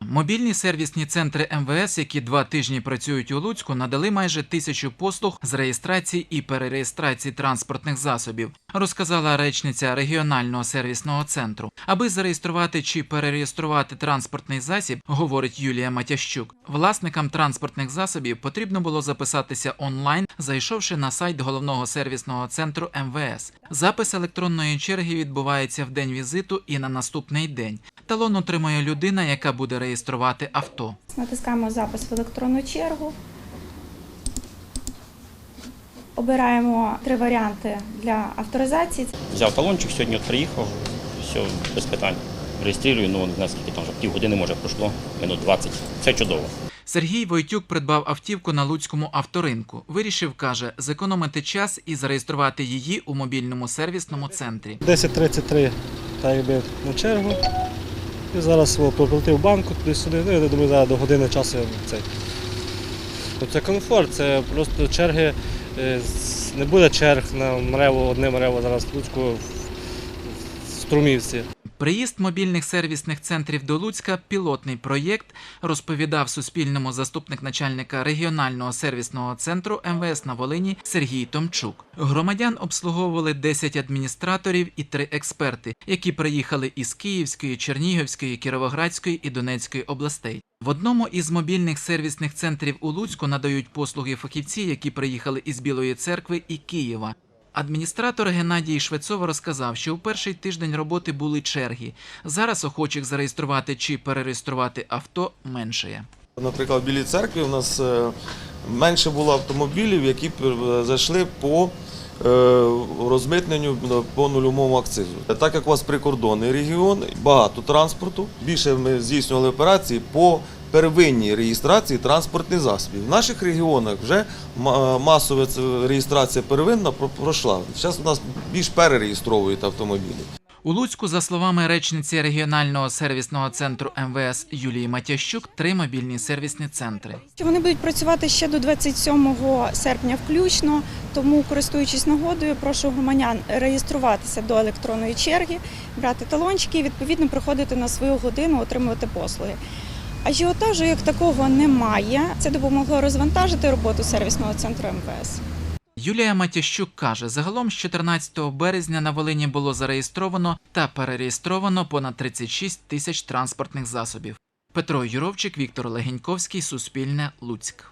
Мобільні сервісні центри МВС, які два тижні працюють у Луцьку, надали майже тисячу послуг з реєстрації і перереєстрації транспортних засобів, розказала речниця регіонального сервісного центру. Аби зареєструвати чи перереєструвати транспортний засіб, говорить Юлія Матящук. Власникам транспортних засобів потрібно було записатися онлайн, зайшовши на сайт головного сервісного центру МВС. Запис електронної черги відбувається в день візиту і на наступний день. Талон отримує людина, яка буде реєструвати авто. Натискаємо запис в електронну чергу. Обираємо три варіанти для авторизації. Взяв талончик, сьогодні от приїхав, все без питань. Реєструю, ну не знаю, скільки там вже півгодини може пройшло, минут 20. Все чудово. Сергій Войтюк придбав автівку на луцькому авторинку. Вирішив, каже, зекономити час і зареєструвати її у мобільному сервісному центрі. 10.33 так якби на чергу. І зараз проплатив банку туди-сюди. Ну, я думаю, зараз до години часу цей. Ну, Це комфорт, це просто черги. Е, Не буде черг на мрево, одне мрево зараз в Луцьку Струмівці. Приїзд мобільних сервісних центрів до Луцька пілотний проєкт, розповідав Суспільному заступник начальника регіонального сервісного центру МВС на Волині Сергій Томчук. Громадян обслуговували 10 адміністраторів і 3 експерти, які приїхали із Київської, Чернігівської, Кіровоградської і Донецької областей. В одному із мобільних сервісних центрів у Луцьку надають послуги фахівці, які приїхали із Білої церкви і Києва. Адміністратор Геннадій Швецов розказав, що у перший тиждень роботи були черги. Зараз охочих зареєструвати чи перереєструвати авто меншає. Наприклад, в Білій церкві у нас е, менше було автомобілів, які зайшли по е, розмитненню по нульовому акцизу. Так як у вас прикордонний регіон, багато транспорту, більше ми здійснювали операції по первинній реєстрації транспортних засобів. В наших регіонах вже масова реєстрація первинна пройшла. Зараз у нас більш перереєстровують автомобілі. У Луцьку, за словами речниці регіонального сервісного центру МВС Юлії Матящук, три мобільні сервісні центри. Вони будуть працювати ще до 27 серпня включно, тому, користуючись нагодою, прошу громадян реєструватися до електронної черги, брати талончики і відповідно приходити на свою годину, отримувати послуги. Ажіотажу як такого немає. Це допомогло розвантажити роботу сервісного центру МВС. Юлія Матящук каже, загалом з 14 березня на Волині було зареєстровано та перереєстровано понад 36 тисяч транспортних засобів. Петро Юровчик, Віктор Легеньковський, Суспільне, Луцьк.